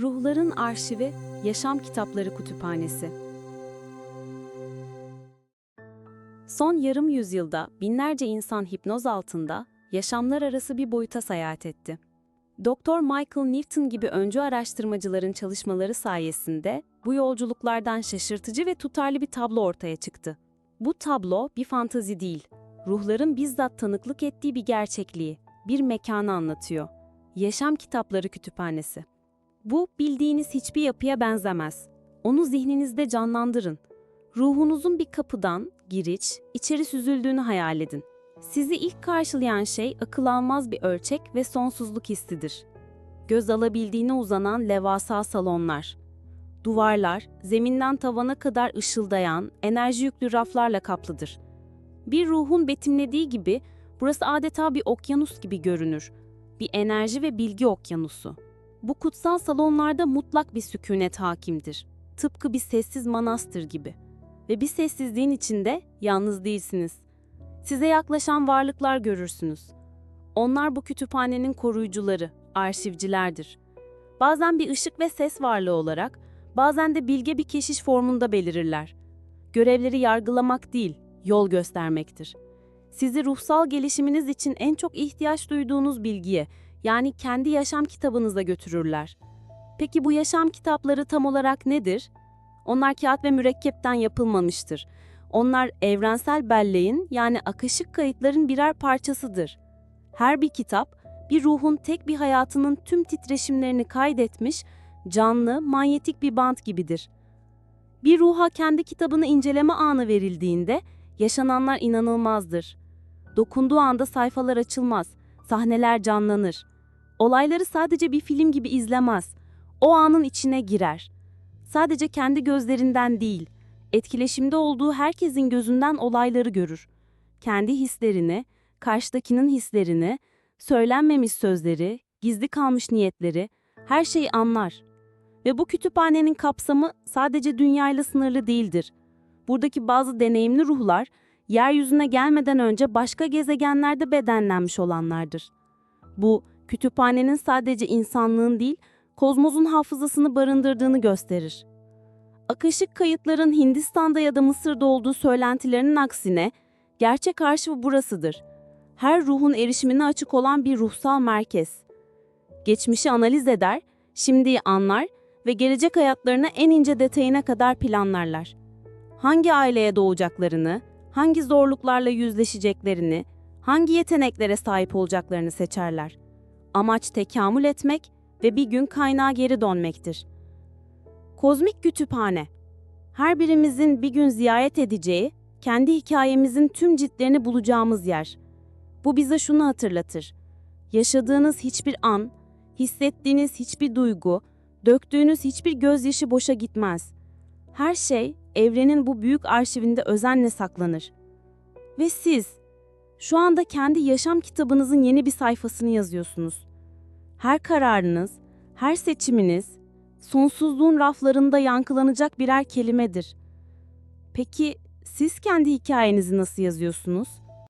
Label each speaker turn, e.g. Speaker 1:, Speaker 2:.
Speaker 1: Ruhların Arşivi Yaşam Kitapları Kütüphanesi Son yarım yüzyılda binlerce insan hipnoz altında yaşamlar arası bir boyuta seyahat etti. Dr. Michael Newton gibi öncü araştırmacıların çalışmaları sayesinde bu yolculuklardan şaşırtıcı ve tutarlı bir tablo ortaya çıktı. Bu tablo bir fantazi değil, ruhların bizzat tanıklık ettiği bir gerçekliği, bir mekanı anlatıyor. Yaşam Kitapları Kütüphanesi. Bu bildiğiniz hiçbir yapıya benzemez. Onu zihninizde canlandırın. Ruhunuzun bir kapıdan, giriş, içeri süzüldüğünü hayal edin. Sizi ilk karşılayan şey akıl almaz bir ölçek ve sonsuzluk hissidir. Göz alabildiğine uzanan levasa salonlar. Duvarlar, zeminden tavana kadar ışıldayan, enerji yüklü raflarla kaplıdır. Bir ruhun betimlediği gibi, burası adeta bir okyanus gibi görünür. Bir enerji ve bilgi okyanusu. Bu kutsal salonlarda mutlak bir sükunet hakimdir. Tıpkı bir sessiz manastır gibi. Ve bir sessizliğin içinde yalnız değilsiniz. Size yaklaşan varlıklar görürsünüz. Onlar bu kütüphanenin koruyucuları, arşivcilerdir. Bazen bir ışık ve ses varlığı olarak, bazen de bilge bir keşiş formunda belirirler. Görevleri yargılamak değil, yol göstermektir. Sizi ruhsal gelişiminiz için en çok ihtiyaç duyduğunuz bilgiye, yani kendi yaşam kitabınıza götürürler. Peki bu yaşam kitapları tam olarak nedir? Onlar kağıt ve mürekkepten yapılmamıştır. Onlar evrensel belleğin yani akışık kayıtların birer parçasıdır. Her bir kitap, bir ruhun tek bir hayatının tüm titreşimlerini kaydetmiş, canlı, manyetik bir bant gibidir. Bir ruha kendi kitabını inceleme anı verildiğinde, yaşananlar inanılmazdır. Dokunduğu anda sayfalar açılmaz, sahneler canlanır. Olayları sadece bir film gibi izlemez. O anın içine girer. Sadece kendi gözlerinden değil, etkileşimde olduğu herkesin gözünden olayları görür. Kendi hislerini, karşıdakinin hislerini, söylenmemiş sözleri, gizli kalmış niyetleri, her şeyi anlar. Ve bu kütüphanenin kapsamı sadece dünyayla sınırlı değildir. Buradaki bazı deneyimli ruhlar, yeryüzüne gelmeden önce başka gezegenlerde bedenlenmiş olanlardır. Bu, kütüphanenin sadece insanlığın değil, kozmosun hafızasını barındırdığını gösterir. Akışık kayıtların Hindistan'da ya da Mısır'da olduğu söylentilerinin aksine, gerçek arşiv burasıdır. Her ruhun erişimine açık olan bir ruhsal merkez. Geçmişi analiz eder, şimdiyi anlar ve gelecek hayatlarını en ince detayına kadar planlarlar. Hangi aileye doğacaklarını, hangi zorluklarla yüzleşeceklerini, hangi yeteneklere sahip olacaklarını seçerler. Amaç tekamül etmek ve bir gün kaynağa geri dönmektir. Kozmik Kütüphane Her birimizin bir gün ziyaret edeceği, kendi hikayemizin tüm ciltlerini bulacağımız yer. Bu bize şunu hatırlatır. Yaşadığınız hiçbir an, hissettiğiniz hiçbir duygu, döktüğünüz hiçbir gözyaşı boşa gitmez. Her şey evrenin bu büyük arşivinde özenle saklanır. Ve siz, şu anda kendi yaşam kitabınızın yeni bir sayfasını yazıyorsunuz. Her kararınız, her seçiminiz, sonsuzluğun raflarında yankılanacak birer kelimedir. Peki siz kendi hikayenizi nasıl yazıyorsunuz?